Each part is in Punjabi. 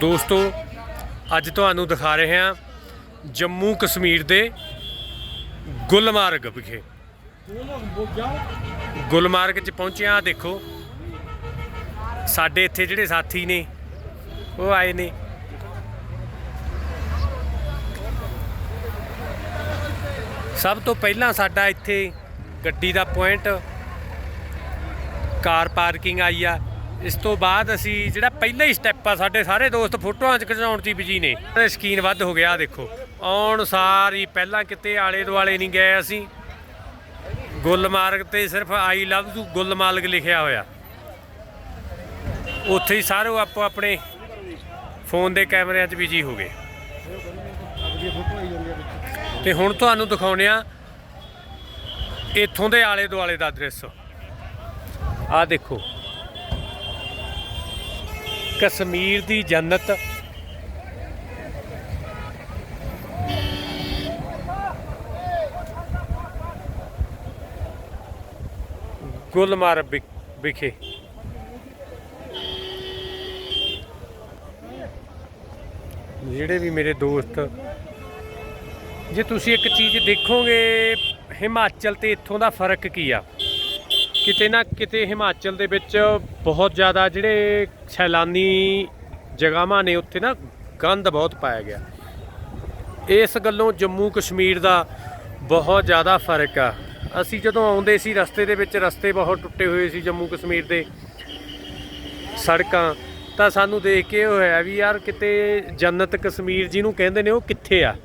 ਦੋਸਤੋ, ਅੱਜ ਤੁਹਾਨੂੰ ਦਿਖਾ ਰਹੇ ਹਾਂ ਜੰਮੂ ਕਸ਼ਮੀਰ ਦੇ ਗੁਲਮਾਰਗ ਵਿਖੇ। ਗੁਲਮਾਰਗ 'ਚ ਪਹੁੰਚਿਆ ਆ ਦੇਖੋ। ਸਾਡੇ ਇੱਥੇ ਜਿਹੜੇ ਸਾਥੀ ਨੇ, ਉਹ ਆਏ ਨੇ। ਸਭ ਤੋਂ ਪਹਿਲਾਂ ਸਾਡਾ ਇੱਥੇ ਗੱਡੀ ਦਾ ਪੁਆਇੰਟ, ਕਾਰ ਪਾਰਕਿੰਗ ਆਈ ਆ। ਇਸ ਤੋਂ ਬਾਅਦ ਅਸੀਂ ਜਿਹੜਾ ਪਹਿਲਾ ਹੀ ਸਟੈਪ ਆ, ਸਾਡੇ ਸਾਰੇ ਦੋਸਤ ਫੋਟੋਆਂ ਚ ਖਿਚਾਉਣ 'ਚ ਹੀ ਬਿਜ਼ੀ ਨੇ। ਤੇ ਸ਼ਕੀਨ ਵੱਧ ਹੋ ਗਿਆ ਦੇਖੋ। ਆਉਣ ਸਾਰ ਹੀ ਪਹਿਲਾਂ ਕਿਤੇ ਆਲੇ ਦੁਆਲੇ ਨਹੀਂ ਗਏ ਅਸੀਂ। ਗੁਲਮਾਰਗ ਤੇ ਸਿਰਫ ਆਈ ਲਵ ਯੂ, ਗੁਲਮਾਰਗ ਲਿਖਿਆ ਹੋਇਆ। ਉੱਥੇ ਹੀ ਸਾਰੇ ਆਪੋ ਆਪਣੇ ਫੋਨ ਦੇ ਕੈਮਰਿਆਂ 'ਚ ਬਿਜ਼ੀ ਹੋ ਗਏ। ਤੇ ਹੁਣ ਤੁਹਾਨੂੰ ਦਿਖਾਉਣੇ ਆ ਇੱਥੋਂ ਦੇ ਆਲੇ ਦੁਆਲੇ ਦਾ ਦ੍ਰਿਸ਼। ਆਹ ਦੇਖੋ। ਕਸ਼ਮੀਰ ਦੀ ਜੰਨਤ। ਗੁਲਮਾਰਗ ਵਿਖੇ। ਜਿਹੜੇ ਵੀ ਮੇਰੇ ਦੋਸਤ, ਜੇ ਤੁਸੀਂ ਇੱਕ ਚੀਜ਼ ਦੇਖੋਗੇ, ਹਿਮਾਚਲ ਤੇ ਇੱਥੋਂ ਦਾ ਫ਼ਰਕ ਕੀ ਆ? ਕਿਤੇ ਨਾ ਕਿਤੇ ਹਿਮਾਚਲ ਦੇ ਵਿੱਚ ਬਹੁਤ ਜ਼ਿਆਦਾ ਜਿਹੜੇ ਸੈਲਾਨੀ ਜਗ੍ਹਾਵਾਂ ਨੇ ਉੱਥੇ ਨਾ ਗੰਦ ਬਹੁਤ ਪਾਇਆ ਗਿਆ। ਇਸ ਗੱਲੋਂ ਜੰਮੂ ਕਸ਼ਮੀਰ ਦਾ ਬਹੁਤ ਜ਼ਿਆਦਾ ਫ਼ਰਕ ਆ। ਅਸੀਂ ਜਦੋਂ ਆਉਂਦੇ ਸੀ ਰਸਤੇ ਦੇ ਵਿੱਚ, ਰਸਤੇ ਬਹੁਤ ਟੁੱਟੇ ਹੋਏ ਸੀ ਜੰਮੂ ਕਸ਼ਮੀਰ ਦੇ ਸੜਕਾਂ, ਤਾਂ ਸਾਨੂੰ ਦੇਖ ਕੇ ਹੋਇਆ ਵੀ ਯਾਰ ਕਿਤੇ ਜੰਨਤ ਕਸ਼ਮੀਰ ਜਿਹਨੂੰ ਕਹਿੰਦੇ ਨੇ ਉਹ ਕਿੱਥੇ ਆ?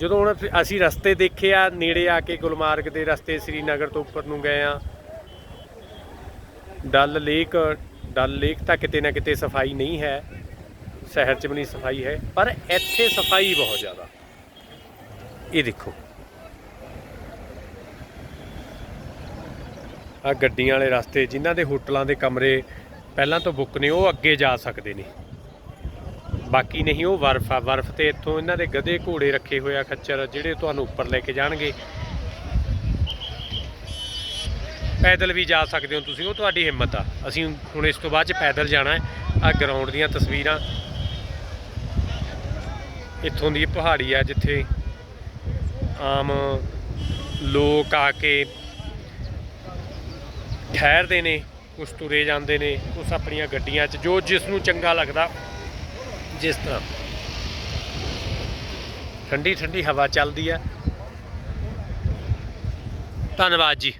ਜਦੋਂ ਹੁਣ ਅਸੀਂ- ਅਸੀਂ ਰਸਤੇ ਦੇਖੇ ਆ, ਨੇੜੇ ਆ ਕੇ ਗੁਲਮਾਰਗ ਦੇ ਰਸਤੇ, ਸ੍ਰੀਨਗਰ ਤੋਂ ਉੱਪਰ ਨੂੰ ਗਏ ਆ ਡਲ ਲੇਕ ਡਲ ਲੇਕ ਤਾਂ ਕਿਤੇ ਨਾ ਕਿਤੇ ਸਫ਼ਾਈ ਨਹੀਂ ਹੈ। ਸ਼ਹਿਰ 'ਚ ਵੀ ਨਹੀਂ ਸਫ਼ਾਈ ਹੈ, ਪਰ ਇੱਥੇ ਸਫ਼ਾਈ ਬਹੁਤ ਜ਼ਿਆਦਾ। ਇਹ ਦੇਖੋ। ਆ ਗੱਡੀਆਂ ਵਾਲੇ ਰਸਤੇ, ਜਿਨ੍ਹਾਂ ਦੇ ਹੋਟਲਾਂ ਦੇ ਕਮਰੇ ਪਹਿਲਾਂ ਤੋਂ ਬੁੱਕ ਨੇ, ਉਹ ਅੱਗੇ ਜਾ ਸਕਦੇ ਨੇ। ਬਾਕੀ ਨਹੀਂ, ਉਹ ਬਰਫ ਆ। ਬਰਫ ਤੇ ਇੱਥੋਂ ਇਹਨਾਂ ਦੇ ਗਧੇ ਘੋੜੇ ਰੱਖੇ ਹੋਏ ਆ ਖੱਚਰ, ਜਿਹੜੇ ਤੁਹਾਨੂੰ ਉੱਪਰ ਲੈ ਕੇ ਜਾਣਗੇ। ਪੈਦਲ ਵੀ ਜਾ ਸਕਦੇ ਹੋ ਤੁਸੀਂ, ਉਹ ਤੁਹਾਡੀ ਹਿੰਮਤ ਆ। ਅਸੀਂ ਹੁਣ ਇਸ ਤੋਂ ਬਾਅਦ ਚ ਪੈਦਲ ਜਾਣਾ ਹੈ ਆ ਗਰਾਊਂਡ ਦੀਆਂ ਤਸਵੀਰਾਂ। ਇੱਥੋਂ ਦੀ ਪਹਾੜੀ ਆ ਜਿੱਥੇ ਆਮ ਲੋਕ ਆ ਕੇ ਠਹਿਰਦੇ ਨੇ, ਕੁਛ ਤੁਰੇ ਜਾਂਦੇ ਨੇ, ਕੁਛ ਆਪਣੀਆਂ ਗੱਡੀਆਂ 'ਚ, ਜੋ ਜਿਸ ਨੂੰ ਚੰਗਾ ਲੱਗਦਾ, ਜਿਸ ਤਰ੍ਹਾਂ। ਠੰਡੀ ਠੰਡੀ ਹਵਾ ਚੱਲਦੀ ਹੈ ਧੰਨਵਾਦ ਜੀ।